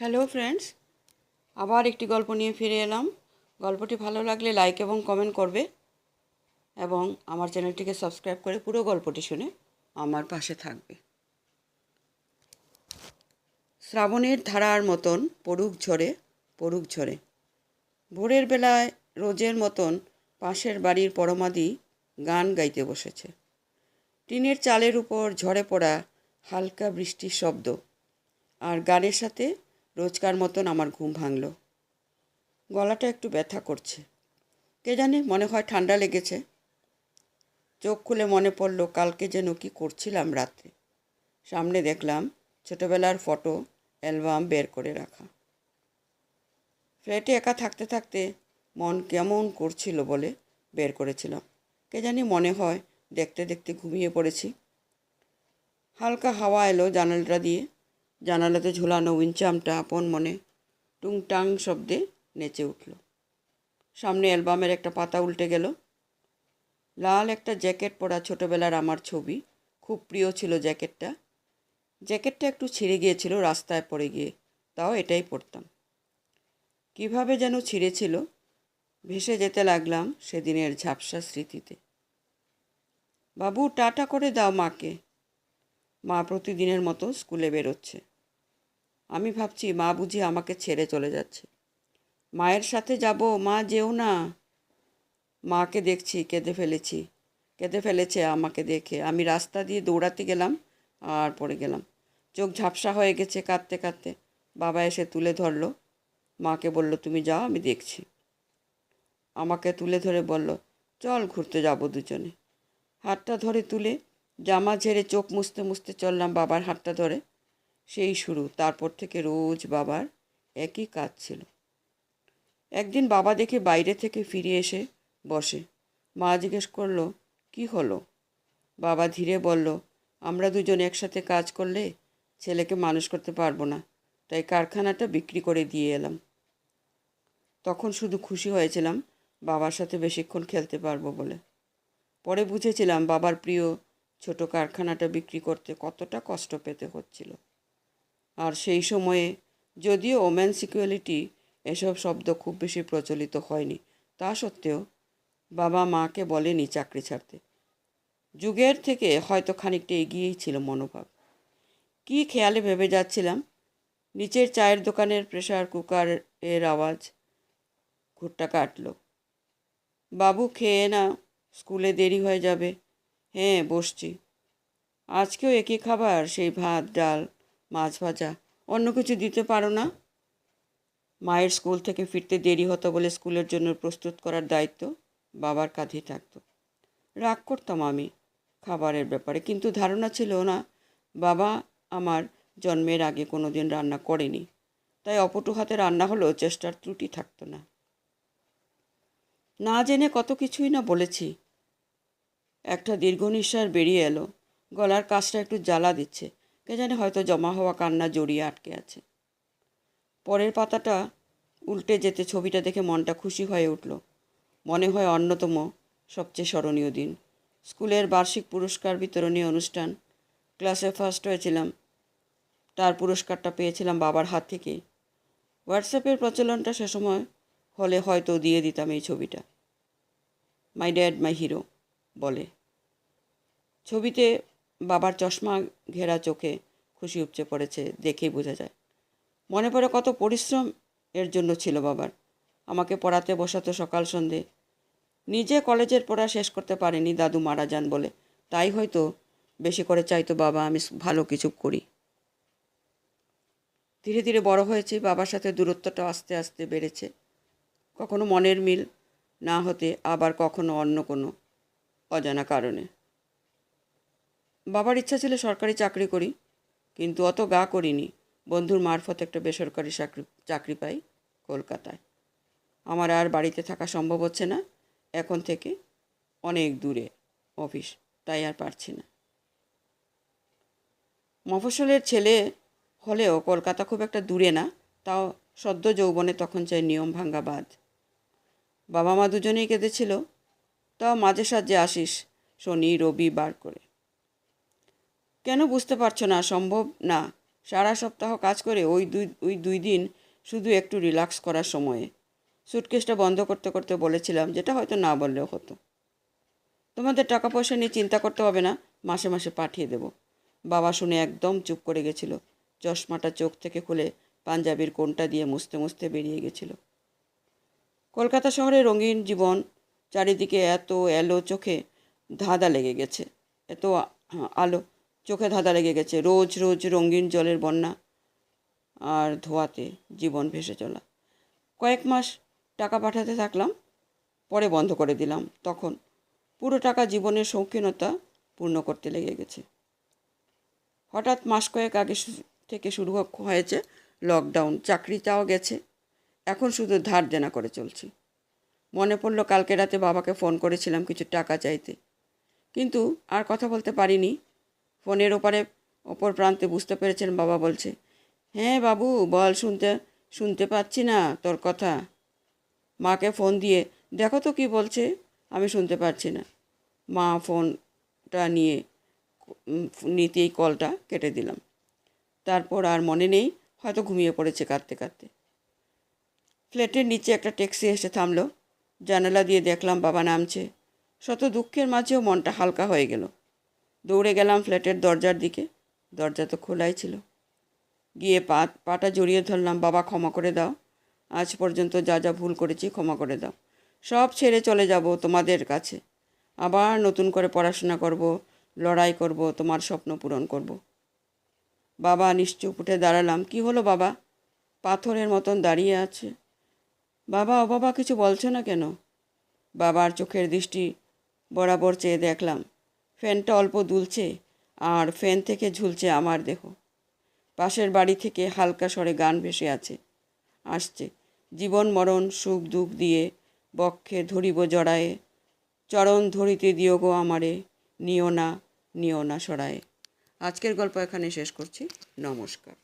Hello friends, আবার একটি গল্প নিয়ে ফিরে এলাম। গল্পটি ভালো লাগলে লাইক এবং কমেন্ট করবে এবং আমার চ্যানেলটিকে সাবস্ক্রাইব করে পুরো গল্পটি শুনে আমার পাশে থাকবে। শ্রাবণের ধারার মতন পড়ুক ঝরে পড়ুক ঝরে। ভোরের বেলায় রোজের মতন পাশের বাড়ির পরমাদি গান গাইতে বসেছে। টিনের চালের উপর ঝরে পড়া হালকা বৃষ্টির শব্দ আর গানের সাথে রোজকার মতন আমার ঘুম ভাঙল। গলাটা একটু ব্যথা করছে। কে জানে, মনে হয় ঠান্ডা লেগেছে। চোখ খুলে মনে পড়ল, কালকে যেন কি করছিলাম রাত্রে সামনে দেখলাম, ছোটবেলার ফটো, অ্যালবাম বের করে রাখা। ফ্ল্যাটে একা থাকতে থাকতে মন কেমন করছিল বলে বের করেছিলাম। কে জানি, মনে হয় দেখতে দেখতে ঘুমিয়ে পড়েছি। হালকা হাওয়া এলো জানালাটা দিয়ে। জানালাতে ঝোলানো উইনচামটা আপন মনে টুংটাং শব্দে নেচে উঠল। সামনে অ্যালবামের একটা পাতা উল্টে গেল। লাল একটা জ্যাকেট পরা ছোটোবেলার আমার ছবি। খুব প্রিয় ছিল জ্যাকেটটা। জ্যাকেটটা একটু ছিঁড়ে গিয়েছিল, রাস্তায় পড়ে গিয়ে। তাও এটাই পরতাম। কীভাবে যেন ছিঁড়েছিল, ভেসে যেতে লাগলাম সেদিনের ঝাপসা স্মৃতিতে। বাবু, টাটা করে দাও মাকে। মা প্রতিদিনের মতো স্কুলে বেরোচ্ছে। আমি ভাবছি মা বুঝি আমাকে ছেড়ে চলে যাচ্ছে। মায়ের সাথে যাব? মা যেও না। মাকে দেখছি, কেঁদে ফেলেছি। কেঁদে ফেলেছে আমাকে দেখে। আমি রাস্তা দিয়ে দৌড়াতে গেলাম আর পড়ে গেলাম। চোখ ঝাপসা হয়ে গেছে কাঁদতে কাঁদতে। বাবা এসে তুলে ধরলো। মাকে বলল, তুমি যাও, আমি দেখছি। আমাকে তুলে ধরে বলল, চল ঘুরতে যাব দুজনে। হাতটা ধরে তুলে জামা ঝেড়ে চোখ মুছতে মুছতে চললাম বাবার হাতটা ধরে। সেই শুরু। তারপর থেকে রোজ বাবার একই কাজ ছিল। একদিন বাবা দেখে বাইরে থেকে ফিরে এসে বসে। মা জিজ্ঞেস করল, কি হলো? বাবা ধীরে বলল, আমরা দুজন একসাথে কাজ করলে ছেলেকে মানুষ করতে পারব না, তাই কারখানাটা বিক্রি করে দিয়ে এলাম। তখন শুধু খুশি হয়েছিলাম বাবার সাথে বেশিক্ষণ খেলতে পারব বলে। পরে বুঝেছিলাম বাবার প্রিয় ছোট কারখানাটা বিক্রি করতে কতটা কষ্ট পেতে হচ্ছিল। আর সেই সময়ে যদিও ওম্যান সিকুয়ালিটি এসব শব্দ খুব বেশি প্রচলিত হয়নি, তা সত্ত্বেও বাবা মাকে বলেনি চাকরি ছাড়তে। যুগের থেকে হয়তো খানিকটা এগিয়েই ছিল মনোভাব। কি খেয়ালে ভেবে যাচ্ছিলাম? নিচের চায়ের দোকানের প্রেশার কুকার এর আওয়াজ। ঘুরটা কাটল। বাবু, খেয়ে না স্কুলে দেরি হয়ে যাবে। হ্যাঁ বসছি। আজকেও একই খাবার, সেই ভাত, ডাল মাছ ভাজা। অন্য কিছু দিতে পারো না। মায়ের স্কুল থেকে ফিরতে দেরি হতো বলে স্কুলের জন্য প্রস্তুত করার দায়িত্ব বাবার কাঁধেই থাকতো। রাগ করতাম আমি খাবারের ব্যাপারে, কিন্তু ধারণা ছিল না, বাবা আমার জন্মের আগে কোনো দিন রান্না করেনি। তাই অপটু হাতে রান্না হলেও চেষ্টার ত্রুটি থাকতো না। না জেনে কত কিছুই না বলেছি। একটা দীর্ঘ নিঃশ্বাস বেরিয়ে এলো। গলার কাজটা একটু জ্বালা দিচ্ছে। কে জানে হয়তো জমা হওয়া কান্না জড়িয়ে আটকে আছে। পরের পাতাটা উল্টে যেতে ছবিটা দেখে মনটা খুশি হয়ে উঠল। মনে হয় অন্যতম সবচেয়ে স্মরণীয় দিন। স্কুলের বার্ষিক পুরস্কার বিতরণী অনুষ্ঠান। ক্লাসে ফার্স্ট হয়েছিলাম। তার পুরস্কারটা পেয়েছিলাম বাবার হাত থেকে। হোয়াটসঅ্যাপের প্রচলনটা সে সময় হলে হয়তো দিয়ে দিতাম এই ছবিটা। মাই ড্যাড, মাই হিরো বলে। ছবিতে বাবার চশমা ঘেরা চোখে খুশি উপচে পড়েছে দেখেই বোঝা যায়। মনে পড়ে কত পরিশ্রম এর জন্য ছিল বাবার। আমাকে পড়াতে, বসাতো, সকাল, সন্ধে। নিজে কলেজের পড়া শেষ করতে পারেনি, দাদু মারা যান বলে। তাই হয়তো বেশি করে চাইতো বাবা, আমি ভালো কিছু করি। ধীরে ধীরে বড় হয়েছি, বাবার সাথে দূরত্বটা আস্তে আস্তে বেড়েছে। কখনো মনের মিল না হতে, আবার কখনো অন্য কোনো অজানা কারণে। বাবার ইচ্ছা ছিল সরকারি চাকরি করি, কিন্তু অত গা করিনি। বন্ধুর মারফত একটা বেসরকারি চাকরি চাকরি পাই কলকাতায়। আমার আর বাড়িতে থাকা সম্ভব হচ্ছে না। এখন থেকে অনেক দূরে অফিস, তাই আর পারছি না। মফস্বলের ছেলে হলেও কলকাতা খুব একটা দূরে না, তাও সদ্য যৌবনে তখন চাই নিয়ম ভাঙ্গা বাদ বাবা মা দুজনেই কেঁদেছিল, তাও মাঝে সাঝে আসিস শনি, রবি বার করে। কেন বুঝতে পারছ না? সম্ভব না। সারা সপ্তাহ কাজ করে ওই দুই ওই দুই দিন শুধু একটু রিল্যাক্স করার সময়ে। সুটকেসটা বন্ধ করতে করতে বলেছিলাম, যেটা হয়তো না বললেও হতো। তোমাদের টাকা পয়সা নিয়ে চিন্তা করতে হবে না, মাসে মাসে পাঠিয়ে দেব। বাবা শুনে একদম চুপ করে গেছিল। চশমাটা চোখ থেকে খুলে পাঞ্জাবির কোনটা দিয়ে মুছতে মুছতে বেরিয়ে গেছিল। কলকাতা শহরে রঙিন জীবন, চারিদিকে এত এলো চোখে ধাঁধা লেগে গেছে। এত আলো। চোখে ধাঁধা লেগে গেছে। রোজ রোজ রঙিন জলের বন্যা আর ধোয়াতে জীবন ভেসে চলা। কয়েক মাস টাকা পাঠাতে থাকলাম, পরে বন্ধ করে দিলাম। তখন পুরো টাকা জীবনের শৌখিনতা পূর্ণ করতে লেগে গেছে। হঠাৎ মাস কয়েক আগে থেকে শুরু হয়েছে লকডাউন। চাকরিটাও গেছে। এখন শুধু ধার দেনা করে চলছি। মনে পড়ল কালকে রাতে বাবাকে ফোন করেছিলাম কিছু টাকা চাইতে। কিন্তু আর কথা বলতে পারিনি। ফোনের ওপারে, ওপর প্রান্তে বুঝতে পেরেছেন, বাবা বলছে। হ্যাঁ বাবু, বল শুনতে শুনতে পাচ্ছি না তোর কথা। মাকে ফোন দিয়ে, দেখো তো কি বলছে, আমি শুনতে পারছি না। মা ফোনটা নিয়ে নিতেই কলটা কেটে দিলাম। তারপর আর মনে নেই, হয়তো ঘুমিয়ে পড়েছে কাঁদতে কাঁদতে। ফ্ল্যাটের নিচে একটা ট্যাক্সি এসে থামলো। জানালা দিয়ে দেখলাম বাবা নামছে। শত দুঃখের মাঝেও মনটা হালকা হয়ে গেল। দৌড়ে গেলাম ফ্ল্যাটের দরজার দিকে। দরজা তো খোলাই ছিল। গিয়ে পা পাটা জড়িয়ে ধরলাম, বাবা, ক্ষমা করে দাও। আজ পর্যন্ত যা যা ভুল করেছি ক্ষমা করে দাও। সব ছেড়ে চলে যাব তোমাদের কাছে। আবার নতুন করে পড়াশোনা করব, লড়াই করব, তোমার স্বপ্ন পূরণ করব। বাবা, নিশ্চুপ উঠে দাঁড়ালাম। কি হলো বাবা? পাথরের মতন দাঁড়িয়ে আছে। বাবা ও বাবা কিছু বলছো না কেন? বাবার চোখের দৃষ্টি বরাবর চেয়ে দেখলাম। ফ্যানটা অল্প দুলছে আর ফ্যান থেকে ঝুলছে আমার দেহ। পাশের বাড়ি থেকে হালকা স্বরে গান ভেসে আছে, আসছে। জীবন, মরণ, সুখ, দুঃখ দিয়ে বক্ষে ধরিব জড়ায়ে। চরণ ধরিতে দিও গো আমারে, নিও না নিও না সরায়ে। আজকের গল্প এখানে শেষ করছি। নমস্কার।